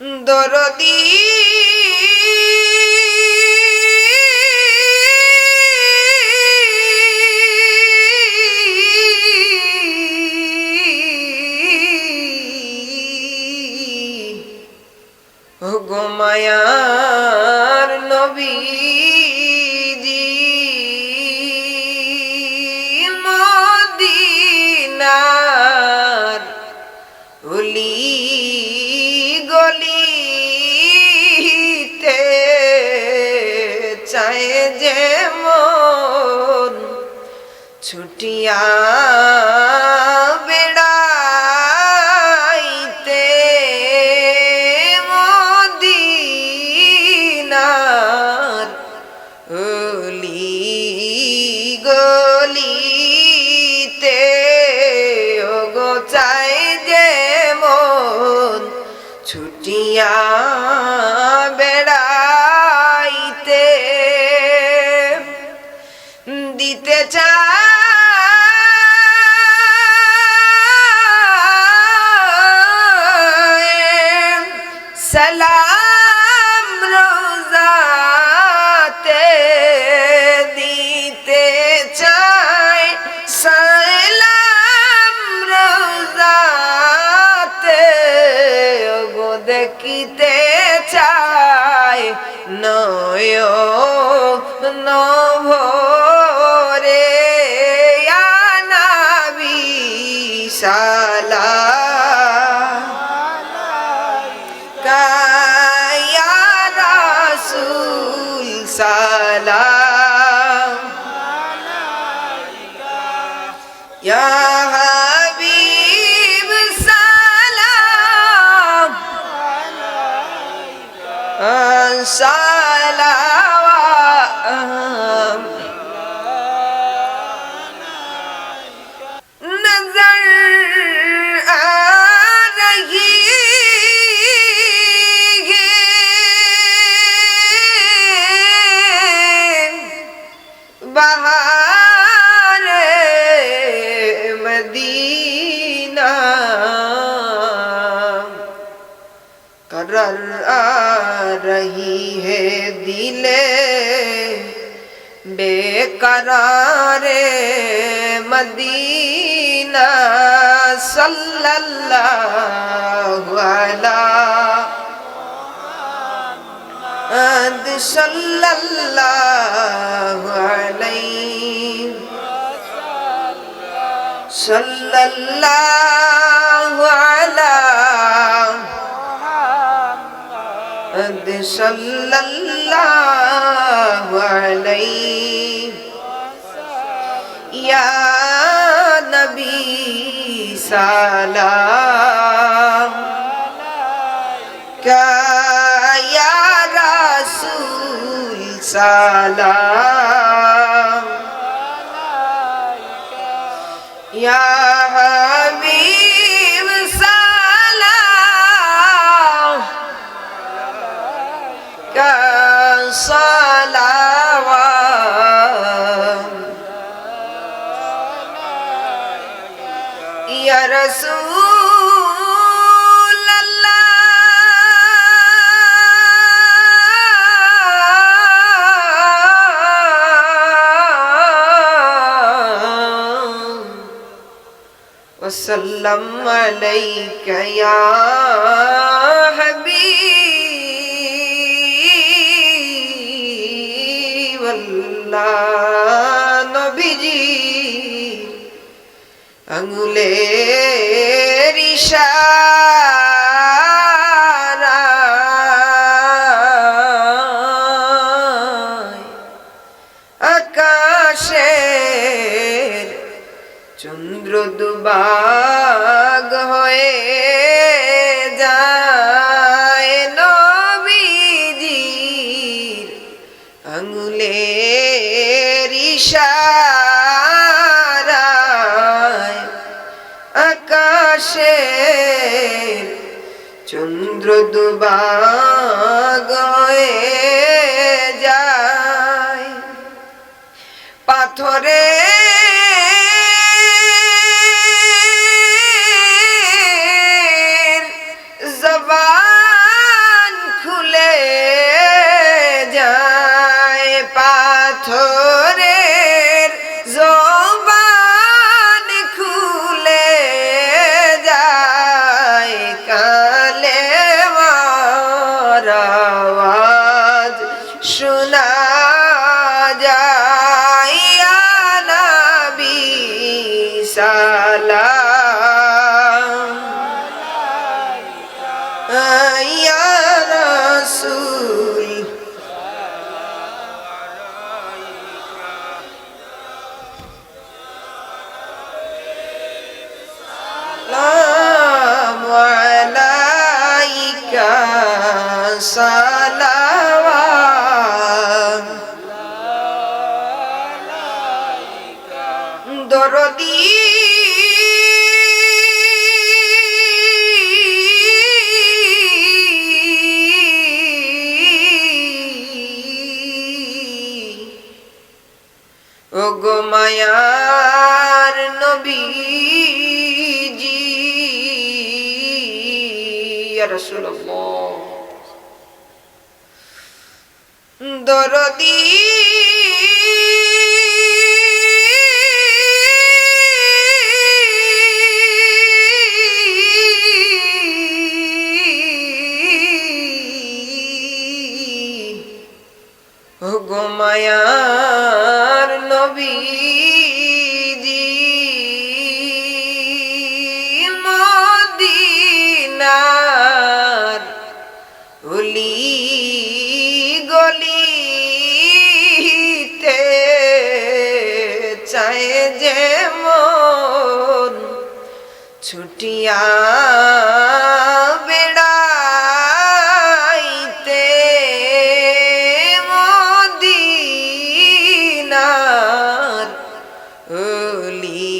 দরদি ছুটিয়া বেড়াইতে মদিনার অলি গলিতে ওগো চাই যে মন ছুটিয়া সালাম रही है दिले बेकरारे मदीना सल्लल्लाहु अला अद सल्लल्लाहु अलैहि सल्लल्लाहु अला sallallahu alayhi ya nabi salam ka ya rasul salam ya ইয়া রসুল وسلم عليك يا حبيب الله ইশারায় আকাশের চন্দ্র দুবাগ হয়ে যায় চন্দ্র দুবাগ হয়ে যায়। পাথরে আওয়াজ শোনা সালাম। দরদি। ও গো মায়ার নবী জি রসুল্লাহ দরদি মায়া। ছুটিয়া বেড়াইতে মদিনার অলি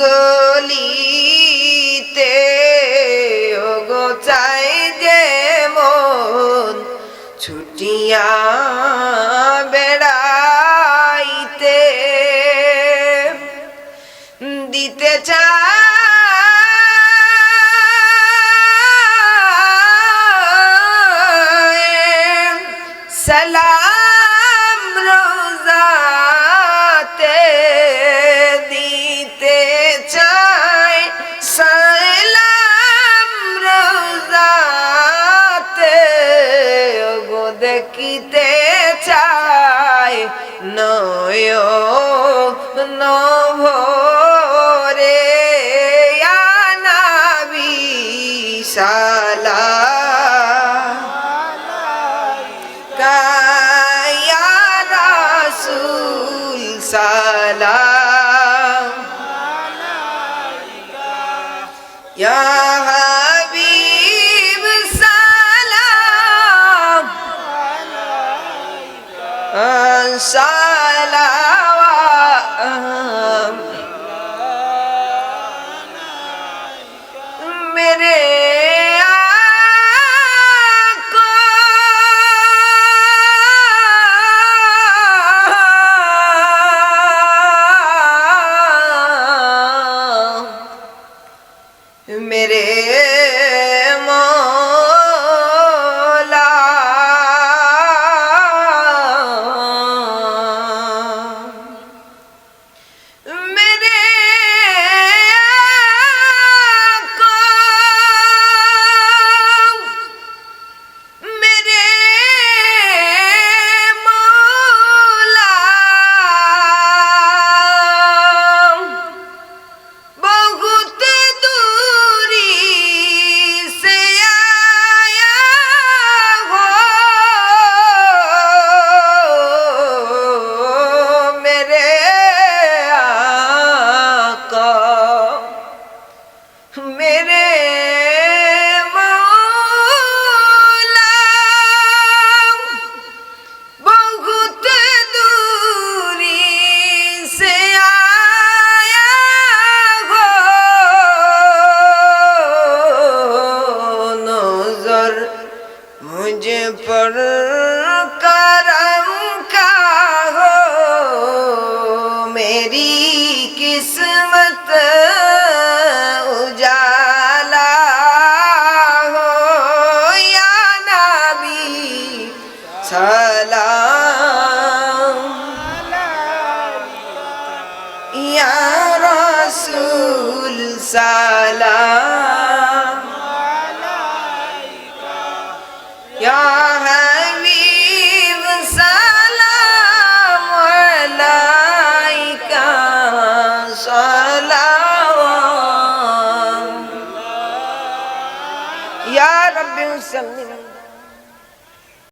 গলিতে ওগো চাই যে মন ছুটিয়া inside. ورحمة